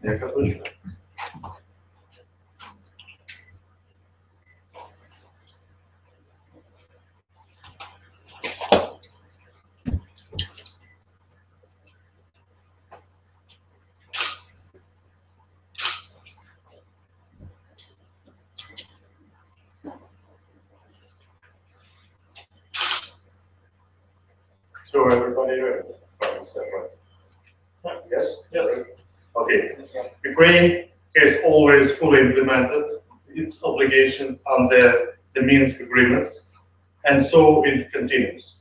There goes So everybody, step. Yes? Yes. Okay. Ukraine has always fully implemented its obligation under the Minsk agreements, and so it continues.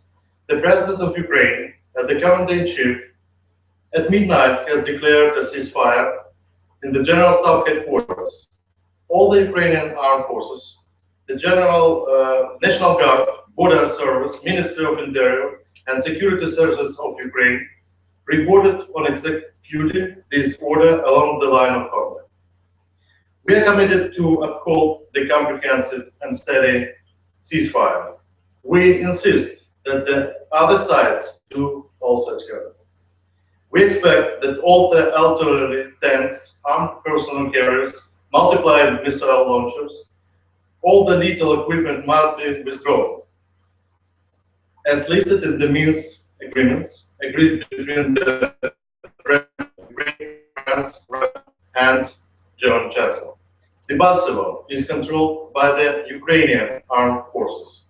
The President of Ukraine, as the commander-in-chief, at midnight has declared a ceasefire in the General Staff headquarters. All the Ukrainian armed forces, the General uh, National Guard, Border Service, Ministry of Interior, and Security Services of Ukraine reported on executing this order along the line of combat. We are committed to uphold the comprehensive and steady ceasefire. We insist that the other sides do also together. We expect that all the artillery, tanks, armed personnel carriers, multiplied missile launchers, all the lethal equipment must be withdrawn. As listed in the Minsk agreements agreed between the And German Chancellor. Debaltsevo is controlled by the Ukrainian armed forces,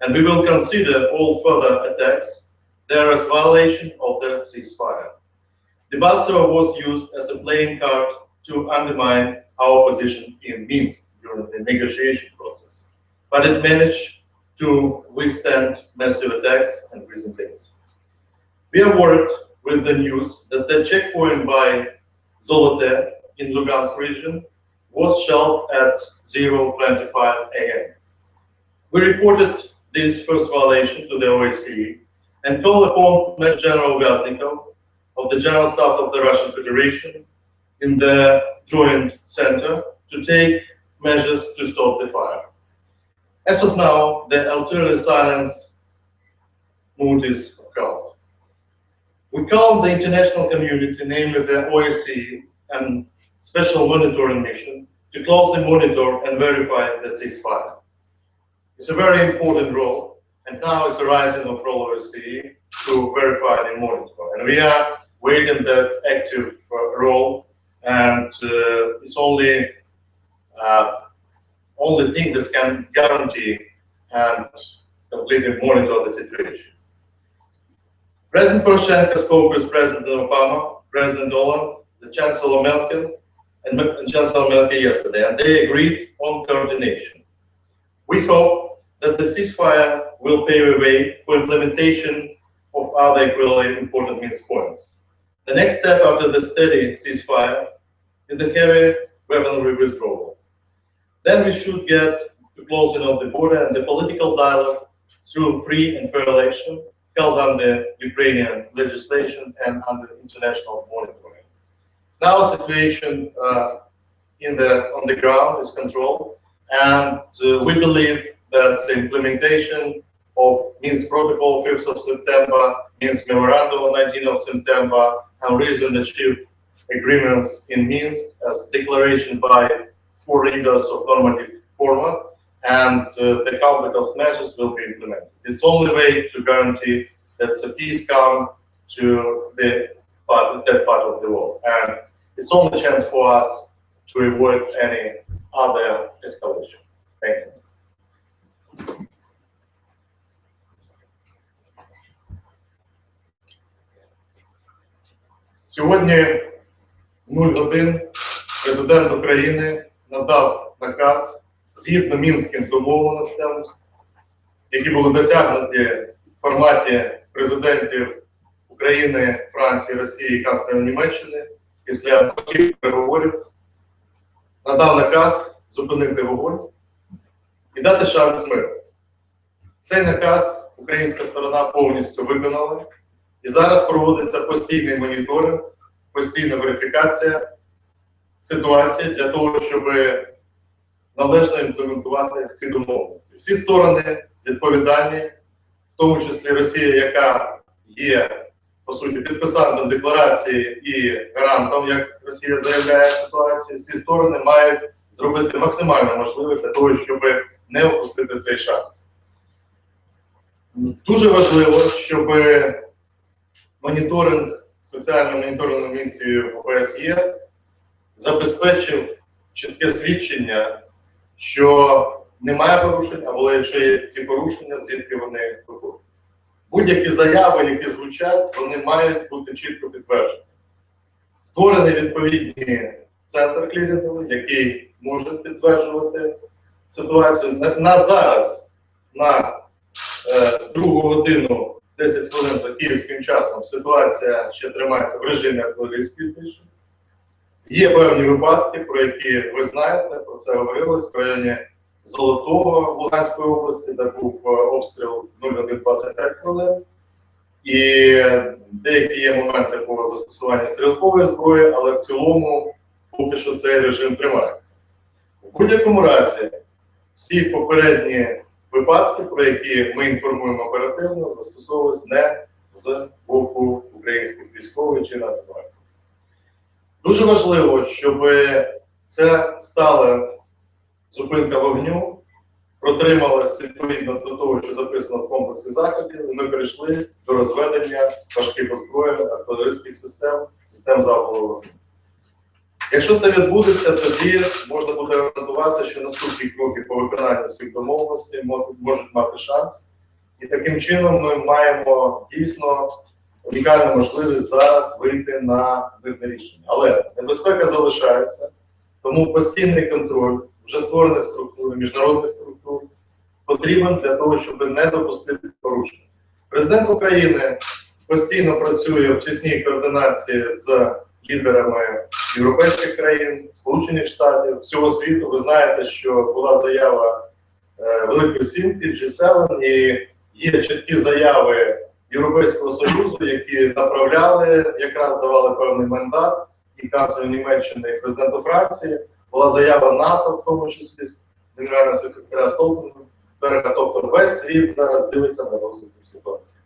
and we will consider all further attacks there as violation of the ceasefire. Debaltsevo was used as a playing card to undermine our position in Minsk during the negotiation process, but it managed to withstand massive attacks and recent days. We are worried with the news that the checkpoint by Zolote in Lugansk region was shelled at 0:25 a.m. We reported this first violation to the OSCE and called upon Major General Gaznikov of the General Staff of the Russian Federation in the Joint Center to take measures to stop the fire. As of now, the artillery silence mood is calm. We call on the international community, namely the OSCE and Special Monitoring Mission, to closely monitor and verify the ceasefire. It's a very important role, and now it's a rising of role OSCE to verify and monitor. And we are waiting that active uh, role, and uh, it's only uh, only thing that can guarantee and completely monitor the situation. President Poroshenko spoke with President Obama, President Hollande, the Chancellor Merkel, and and Chancellor Merkel yesterday, and they agreed on coordination. We hope that the ceasefire will pave the way for implementation of other equally important Minsk points. The next step after the steady ceasefire is the heavy weaponry withdrawal. Then we should get the closing of the border and the political dialogue through free and fair election held under Ukrainian legislation and under international monitoring. Now the situation uh, in the, on the ground is controlled and uh, we believe that the implementation of Minsk Protocol 5th of September, Minsk Memorandum on 19th of September, and recent achieved agreements in Minsk as declaration by four leaders of normative format, and uh, the conflict of measures will be implemented. It's only way to guarantee that the peace come to the part, that part of the world. And it's only chance for us to avoid any other escalation. Thank you. Сьогодні в 0 годин президент України надав наказ згідно мінським домовленостям, які були досягнуті в форматі президентів України, Франції, Росії і канцлера Німеччини після переговорів, надав наказ зупинити вогонь і дати шанс миру. Цей наказ українська сторона повністю виконала, і зараз проводиться постійний моніторинг, постійна верифікація ситуації для того, щоб належно імплементувати ці домовленості. Всі сторони відповідальні, в тому числі Росія, яка є по суті, підписантом декларації і гарантом, як Росія заявляє ситуацію, всі сторони мають зробити максимально можливе для того, щоб не опустити цей шанс. Дуже важливо, щоб моніторинг, спеціальною моніторинговою місією ОБСЄ забезпечив чітке свідчення, що немає порушень, або якщо є ці порушення, звідки вони виходять. Будь-які заяви, які звучать, вони мають бути чітко підтверджені. Створений відповідний центр клірінговий, який може підтверджувати ситуацію. На, на зараз, на е, другу годину 10 хвилин за київським часом, ситуація ще тримається в режимі артилерійської тиші. Є певні випадки, про які ви знаєте, про це говорилось в районі Золотого Луганської області, де був е, обстріл 0,25 хвилин. І деякі є моменти по застосуванню стрілкової зброї, але в цілому поки що цей режим тримається. У будь-якому разі, всі попередні випадки, про які ми інформуємо оперативно, застосовувалися не з боку українських військових чи нацгвардії. Дуже важливо, щоб це стала зупинка вогню, протрималась відповідно до того, що записано в комплексі заходів, і ми перейшли до розведення важких озброєнь, артилерійських систем, систем залпового вогню. Якщо це відбудеться, тоді можна буде гарантувати, що наступні кроки по виконанню всіх домовленостей можуть мати шанс. І таким чином ми маємо дійсно унікальну можливість зараз вийти на мирне рішення. Але небезпека залишається, тому постійний контроль вже створених структур, міжнародних структур потрібен для того, щоб не допустити порушень. Президент України постійно працює в тісній координації з лідерами європейських країн, Сполучених Штатів, всього світу. Ви знаєте, що була заява е, Великої Сімки, G7, і є чіткі заяви Європейського Союзу, які направляли, якраз давали певний мандат і канцлеру Німеччини, і президенту Франції. Була заява НАТО, в тому числі з генерального секретаря Столтенберга. Тобто весь світ зараз дивиться на розвиток ситуації.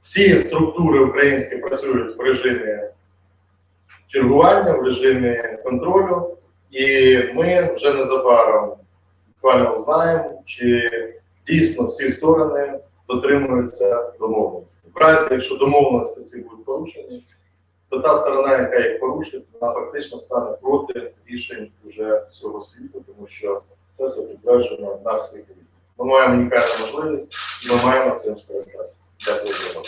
Всі структури українські працюють в режимі чергування, в режимі контролю, і ми вже незабаром буквально знаємо, чи дійсно всі сторони дотримуються домовленості. В разі, якщо домовленості ці будуть порушені, то та сторона, яка їх порушить, вона фактично стане проти рішень вже всього світу, тому що це все підтверджено на всіх рівнях. Ми маємо унікальну можливість, і ми маємо цим скористатися. Дякую за увагу.